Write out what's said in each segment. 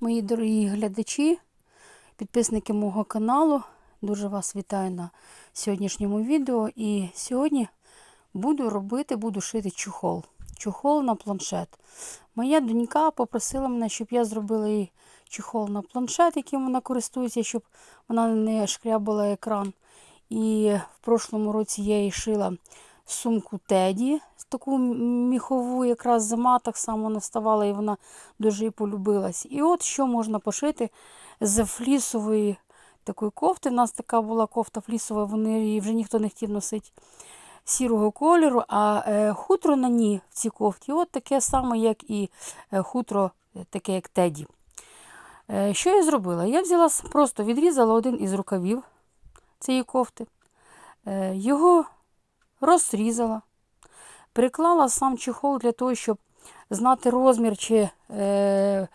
Мої дорогі глядачі, підписники мого каналу, дуже вас вітаю на сьогоднішньому відео. І сьогодні буду робити, буду шити чохол. Чохол на планшет. Моя донька попросила мене, щоб я зробила їй чохол на планшет, яким вона користується, щоб вона не шкрябала екран. І в прошлому році я їй шила сумку Теді, таку міхову, якраз зима так само наставала, і вона дуже їй полюбилась. І от що можна пошити з флісової такої кофти. У нас така була кофта флісова, вони її вже ніхто не хотів носити сірого кольору, а е, хутро на ній в цій кофті от таке саме, як і е, хутро, таке як Теді. Е, що я зробила? Я взяла, просто відрізала один із рукавів цієї кофти, е, його розрізала, приклала сам чехол для того, щоб знати розмір, чи е,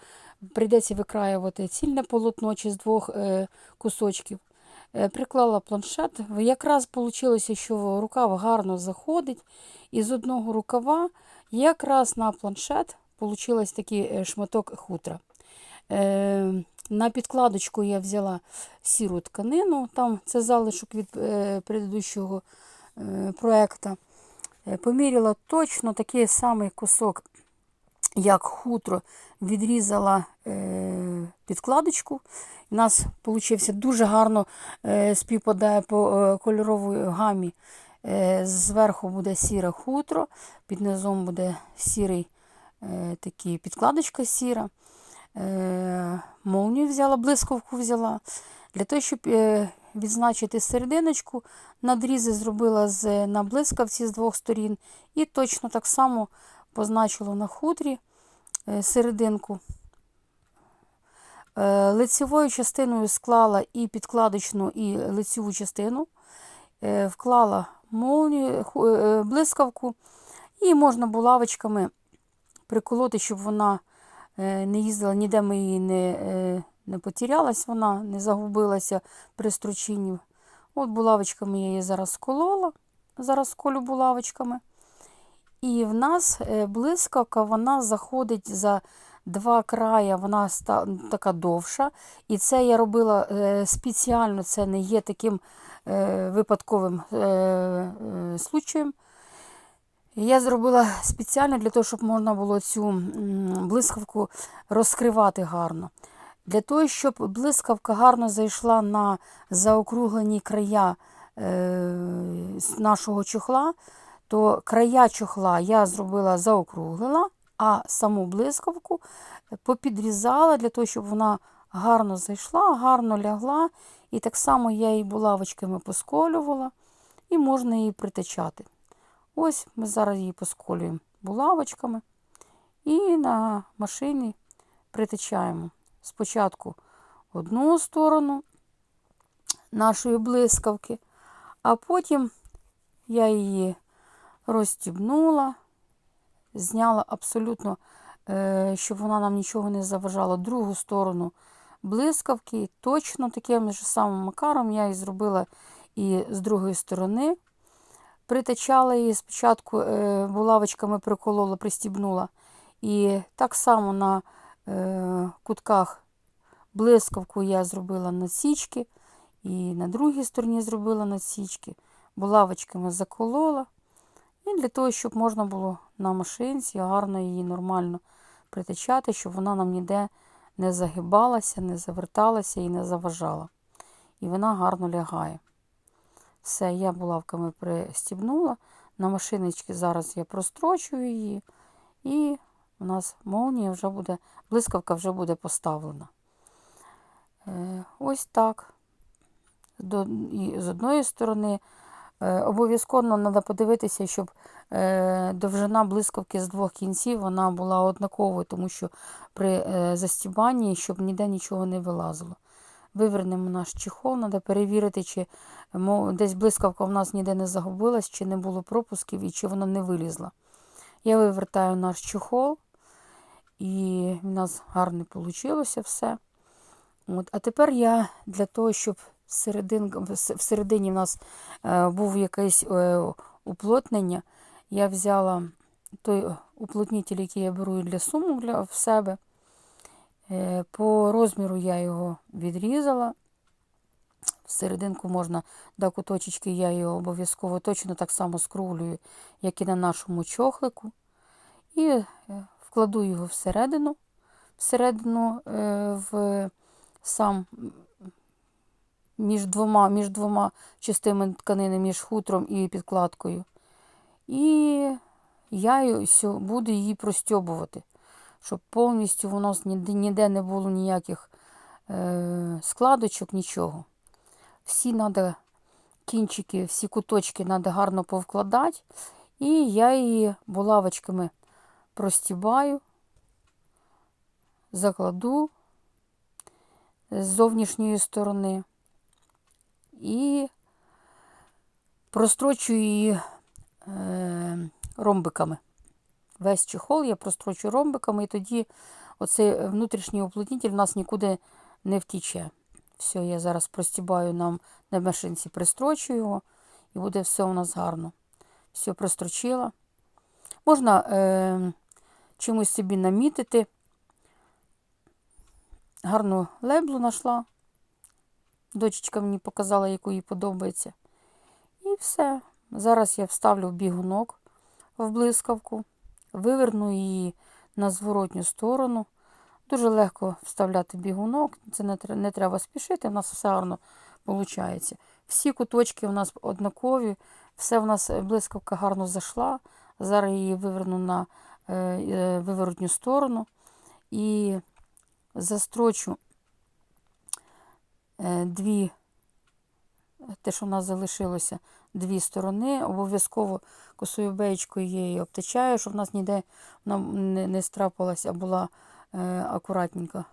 прийдеться викраювати цільне полотно чи з двох е, кусочків. Е, приклала планшет. Якраз вийшло, що рукав гарно заходить. І з одного рукава якраз на планшет вийшов такий шматок хутра. Е, на підкладочку я взяла сіру тканину, там це залишок від е, предыдущого е, проєкту. Е, поміряла точно такий самий кусок, як хутро, відрізала е, підкладочку. У нас вийшло дуже гарно співпадає по кольоровій гамі. Зверху буде сіре хутро, під низом буде сірий такий підкладочка сіра. Молнію взяла, блискавку взяла. Для того, щоб відзначити серединочку, надрізи зробила з, на блискавці з двох сторін. І точно так само позначила на хутрі е, серединку. Е, лицевою частиною склала і підкладочну, і лицеву частину, е, вклала молнію, блискавку, і можна булавочками приколоти, щоб вона не їздила, ніде ми її не, не потерялась, вона не загубилася при стручінні. От булавочками я її зараз сколола, зараз сколю булавочками. І в нас е, блискавка, вона заходить за два края, вона така довша. І це я робила е, спеціально, це не є таким е, випадковим случаєм. Я зробила спеціально для того, щоб можна було цю блискавку розкривати гарно. Для того, щоб блискавка гарно зайшла на заокруглені края е, нашого чохла, то края чохла я зробила заокруглила, а саму блискавку попідрізала для того, щоб вона гарно зайшла, гарно лягла. І так само я її булавочками посколювала, і можна її притачати. Ось ми зараз її посколюємо булавочками і на машині притачаємо спочатку одну сторону нашої блискавки, а потім я її розстібнула, зняла абсолютно, е, щоб вона нам нічого не заважала, другу сторону блискавки. Точно таким ж самим макаром я її зробила і з другої сторони. Притачала її спочатку е, булавочками приколола, пристібнула. І так само на кутках блискавку я зробила насічки, і на другій стороні зробила насічки, булавочками заколола. І для того, щоб можна було на машинці гарно її нормально притачати, щоб вона нам ніде не загибалася, не заверталася і не заважала. І вона гарно лягає. Все, я булавками пристібнула. На машиночці зараз я прострочую її, і у нас молнія вже буде, блискавка вже буде поставлена. Е, ось так. З одної сторони, е, обов'язково треба подивитися, щоб е, довжина блискавки з двох кінців вона була однаковою, тому що при застібанні, щоб ніде нічого не вилазило. Вивернемо наш чехол, треба перевірити, чи десь блискавка в нас ніде не загубилась, чи не було пропусків і чи вона не вилізла. Я вивертаю наш чехол, і в нас гарно вийшло все. От. А тепер я для того, щоб середин, всередині в нас е, був якесь е, уплотнення, я взяла той уплотнитель, який я беру для сумок для, в себе. Е, по По розміру я його відрізала. Всерединку можна до куточечки, я його обов'язково точно так само скруглюю, як і на нашому чохлику. І е, вкладу його всередину, всередину е, в сам між двома, між двома частинами тканини, між хутром і підкладкою. І я буду її простьобувати, щоб повністю у нас ніде, ніде не було ніяких е, складочок, нічого. Всі треба кінчики, всі куточки треба гарно повкладати. І я її булавочками простібаю, закладу з зовнішньої сторони і прострочу її е, ромбиками. Весь чехол я прострочу ромбиками, і тоді оцей внутрішній уплотнитель в нас нікуди не втіче. Все, я зараз простібаю нам на машинці, пристрочу його, і буде все у нас гарно. Все прострочила. Можна е, чимось собі намітити. Гарну леблу знайшла. Дочечка мені показала, яку їй подобається. І все. Зараз я вставлю бігунок в блискавку, виверну її на зворотню сторону. Дуже легко вставляти бігунок, це не, не треба спішити, у нас все гарно виходить. Всі куточки у нас однакові, все в нас блискавка гарно зайшла. Зараз її виверну на виворотню сторону і застрочу е, дві, те, що в нас залишилося, дві сторони. Обов'язково косою беєчкою її обтачаю, щоб в нас ніде не, страпалась, а була е, акуратненько.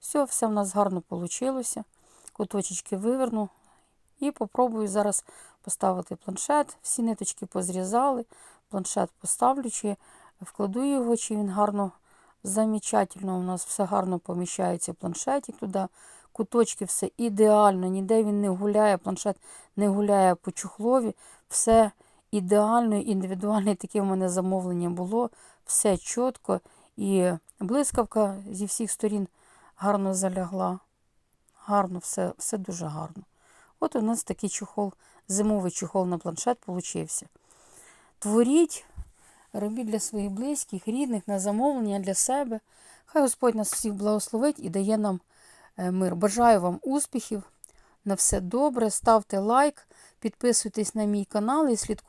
Все, все в нас гарно вийшло. Куточечки виверну. І попробую зараз поставити планшет. Всі ниточки позрізали. Планшет поставлю, чи вкладу його, чи він гарно, замечательно. У нас все гарно поміщається планшетик туди. Куточки все ідеально, ніде він не гуляє, планшет не гуляє по чухлові. Все ідеально, індивідуальне таке в мене замовлення було. Все чітко. І блискавка зі всіх сторін гарно залягла. Гарно, все, все дуже гарно. От у нас такий чохол, зимовий чохол на планшет получився. Творіть, робіть для своїх близьких, рідних, на замовлення для себе. Хай Господь нас всіх благословить і дає нам е, мир. Бажаю вам успіхів, на все добре. Ставте лайк, підписуйтесь на мій канал і слідкуйте.